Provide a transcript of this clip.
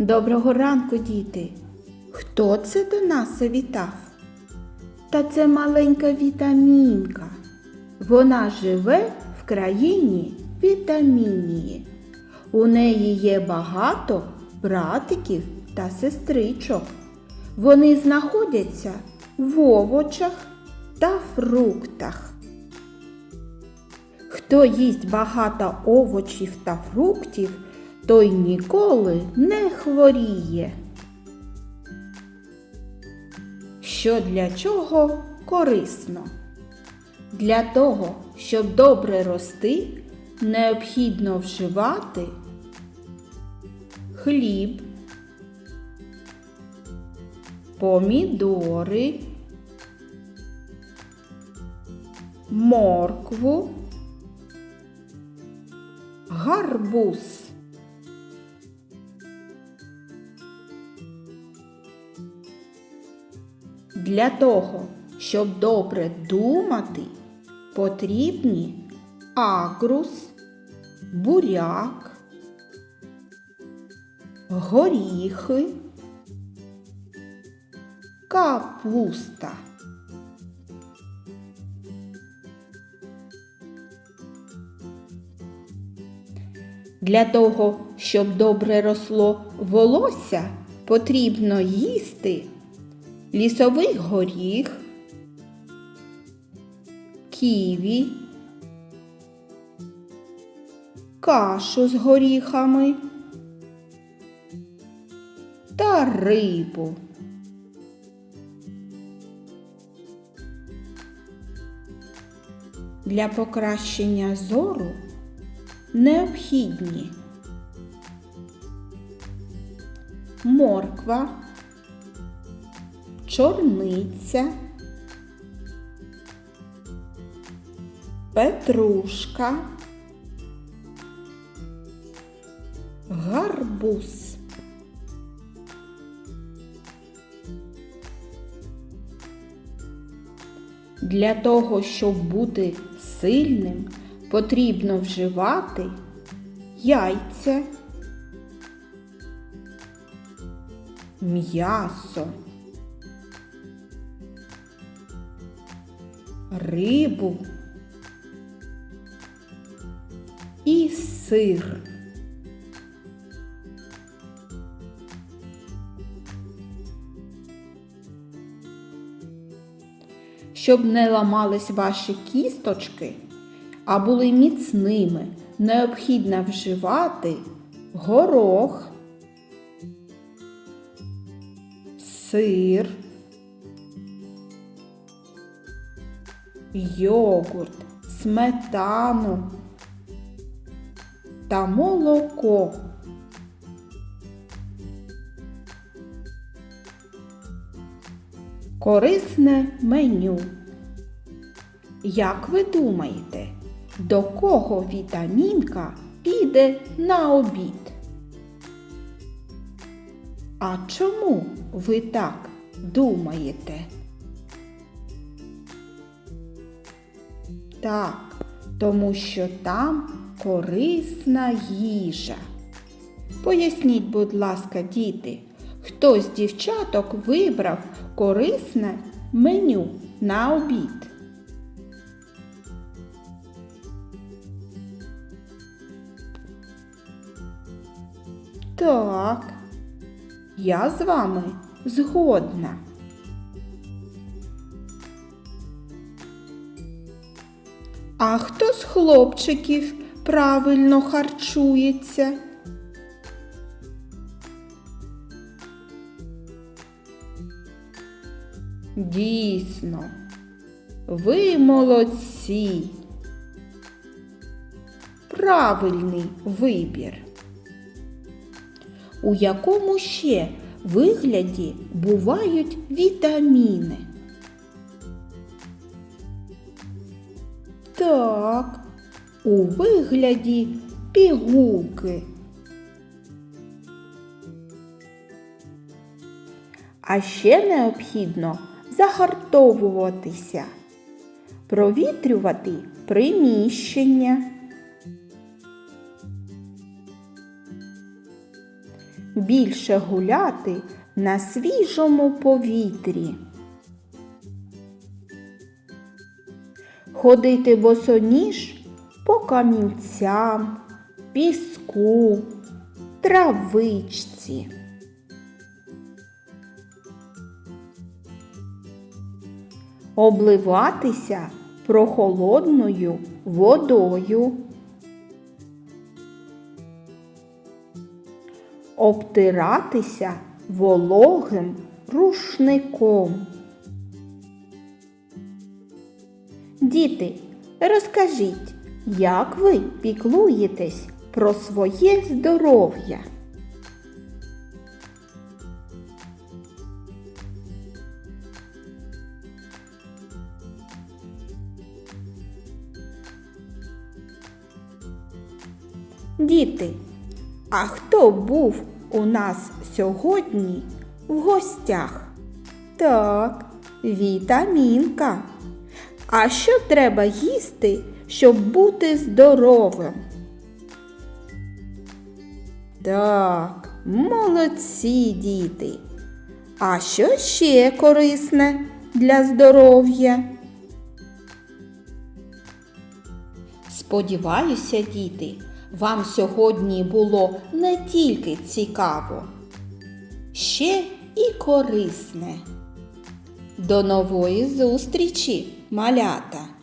Доброго ранку, діти. Хто це до нас завітав? Та це маленька вітамінка. Вона живе в країні Вітамінії. У неї є багато братиків та сестричок. Вони знаходяться в овочах та фруктах. Хто їсть багато овочів та фруктів, той ніколи не хворіє. Що для чого корисно? Для того, щоб добре рости, необхідно вживати хліб, помідори, моркву, гарбуз. Для того, щоб добре думати, потрібні агрус, буряк, горіхи, капуста. Для того, щоб добре росло волосся, потрібно їсти лісовий горіх, ківі, кашу з горіхами та рибу. Для покращення зору необхідні морква, чорниця, петрушка, гарбуз. Для того, щоб бути сильним, потрібно вживати яйця, м'ясо, рибу і сир. Щоб не ламались ваші кісточки, а були міцними, необхідно вживати горох, сир, йогурт, сметану та молоко. Корисне меню. Як ви думаєте, до кого вітамінка піде на обід? А чому ви так думаєте? Так, тому що там корисна їжа. Поясніть, будь ласка, діти, хто з дівчаток вибрав корисне меню на обід? Так, я з вами згодна. А хто з хлопчиків правильно харчується? Дійсно, ви молодці. Правильний вибір. У якому ще вигляді бувають вітаміни? Так, у вигляді пігулки. А ще необхідно загартовуватися, провітрювати приміщення, більше гуляти на свіжому повітрі. Ходити босоніж по камінцям, піску, травичці. Обливатися прохолодною водою. Обтиратися вологим рушником. Діти, розкажіть, як ви піклуєтесь про своє здоров'я? Діти, а хто був у нас сьогодні в гостях? Так, вітамінка. А що треба їсти, щоб бути здоровим? Так, молодці діти. А що ще корисне для здоров'я? Сподіваюся, діти, вам сьогодні було не тільки цікаво, ще і корисне. До нової зустрічі, малята!